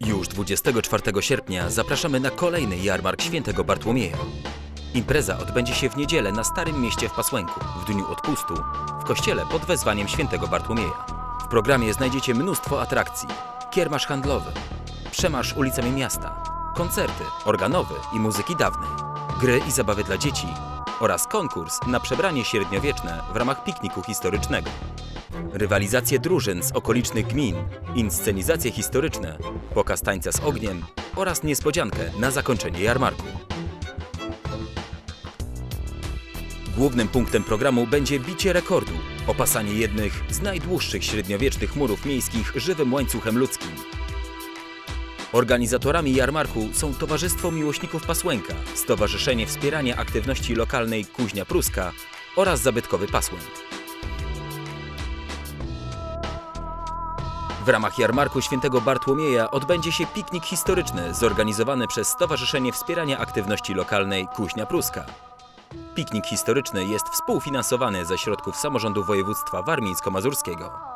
Już 24 sierpnia zapraszamy na kolejny jarmark świętego Bartłomieja. Impreza odbędzie się w niedzielę na Starym Mieście w Pasłęku, w dniu odpustu, w kościele pod wezwaniem świętego Bartłomieja. W programie znajdziecie mnóstwo atrakcji, kiermasz handlowy, przemasz ulicami miasta, koncerty organowe i muzyki dawnej, gry i zabawy dla dzieci oraz konkurs na przebranie średniowieczne w ramach pikniku historycznego. Rywalizacje drużyn z okolicznych gmin, inscenizacje historyczne, pokaz tańca z ogniem oraz niespodziankę na zakończenie jarmarku. Głównym punktem programu będzie bicie rekordu, opasanie jednych z najdłuższych średniowiecznych murów miejskich żywym łańcuchem ludzkim. Organizatorami jarmarku są Towarzystwo Miłośników Pasłęka, Stowarzyszenie Wspierania Aktywności Lokalnej Kuźnia Pruska oraz Zabytkowy Pasłęk. W ramach jarmarku świętego Bartłomieja odbędzie się piknik historyczny zorganizowany przez Stowarzyszenie Wspierania Aktywności Lokalnej Kuźnia Pruska. Piknik historyczny jest współfinansowany ze środków samorządu województwa warmińsko-mazurskiego.